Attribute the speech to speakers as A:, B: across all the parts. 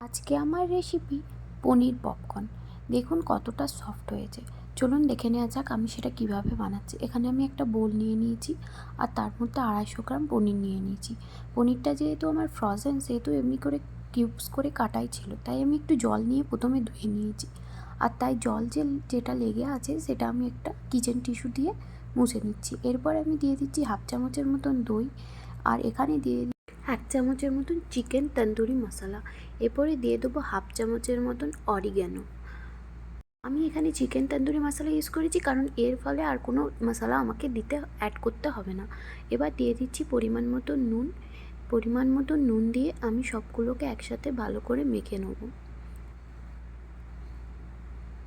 A: আজকে আমার রেসিপি পনির পপকর্ন দেখুন কতটা সফট হয়েছে। চলুন দেখে নেওয়া যাক আমি সেটা কীভাবে বানাচ্ছি। এখানে আমি একটা বোল নিয়ে নিয়েছি আর তার মধ্যে আড়াইশো গ্রাম পনির নিয়ে নিয়েছি। পনিরটা যেহেতু আমার ফ্রজেন সেহেতু এমনি করে কিউবস করে কাটাই ছিল, তাই আমি একটু জল নিয়ে প্রথমে ধুয়ে নিয়েছি। আর তাই জল যে, যেটা লেগে আছে সেটা আমি একটা কিচেন টিস্যু দিয়ে মুছে নিচ্ছি। এরপর আমি দিয়ে দিচ্ছি হাফ চামচের মতন দই। আর এখানে দিয়ে এক চামচের মতন চিকেন তন্দুরি মশলা। এরপরে দিয়ে দেবো হাফ চামচের মতন অরিগ্যানো আমি এখানে চিকেন তন্দুরি মশলা ইউজ করেছি কারণ এর ফলে আর কোনো মশলা আমাকে দিতে অ্যাড করতে হবে না। এবার দিয়ে দিচ্ছি পরিমাণ মতো নুন। পরিমাণ মতো নুন দিয়ে আমি সবগুলোকে একসাথে ভালো করে মেখে নেব।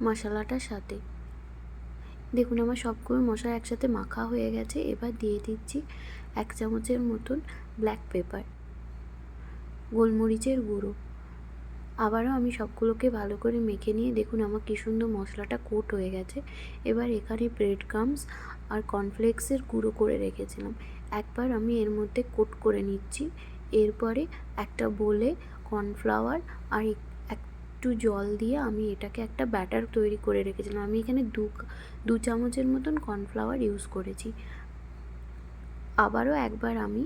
A: মশলাটার সাথে। দেখুন, আমার সবগুলো মশলা একসাথে মাখা হয়ে গেছে। এবার দিয়ে দিচ্ছি এক চামচের মতন ব্ল্যাক পেপার গোলমরিচের গুঁড়ো। আবারও আমি সবগুলোকে ভালো করে মেখে নিয়ে, দেখুন আমার কী সুন্দর মশলাটা কোট হয়ে গেছে। এবার এখানে ব্রেড ক্রামস আর কর্নফ্লেক্সের গুঁড়ো করে রেখেছিলাম। একবার আমি এর মধ্যে কোট করে নিচ্ছি। এরপরে একটা বলে কর্নফ্লাওয়ার আর একটু জল দিয়ে আমি এটাকে একটা ব্যাটার তৈরি করে রেখেছিলাম। আমি এখানে দু দু চামচের মতন কর্নফ্লাওয়ার ইউজ করেছি। আবারও একবার আমি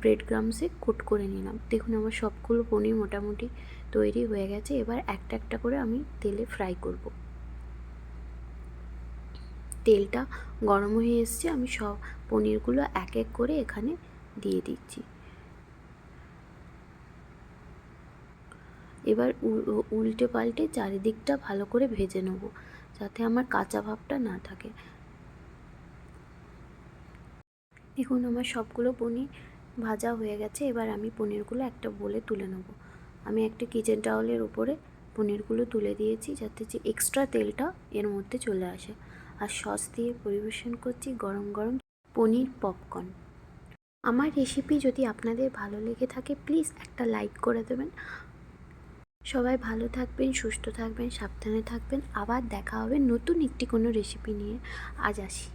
A: ব্রেড ক্রামসে কোট করে নিলাম। দেখুন আমার সবগুলো পনির মোটামুটি তৈরি হয়ে গেছে। এবার একটা একটা করে আমি তেলে ফ্রাই করব। তেলটা গরম হয়ে এসছে। আমি সব পনিরগুলো এক এক করে এখানে দিয়ে দিচ্ছি। এবার উল্টে পাল্টে চারিদিকটা ভালো করে ভেজে নেব, যাতে আমার কাঁচা ভাবটা না থাকে। দেখুন, আমার সবগুলো পনির ভাজা হয়ে গেছে, এবার আমি পনিরগুলো একটা বলে তুলে নেব। আমি একটা কিচেন টাওয়ালের উপরে পনিরগুলো তুলে দিয়েছি, যাতে যে এক্সট্রা তেলটা এর মধ্যে চলে আসে। আর সস দিয়ে পরিবেশন করছি গরম গরম পনির পপকর্ন আমার রেসিপি যদি আপনাদের ভালো লেগে থাকে প্লিজ একটা লাইক করে দেবেন। সবাই ভালো থাকবেন, সুস্থ থাকবেন, সাবধানে থাকবেন। আবার দেখা হবে নতুন একটি কোনো রেসিপি নিয়ে। আজ আসি।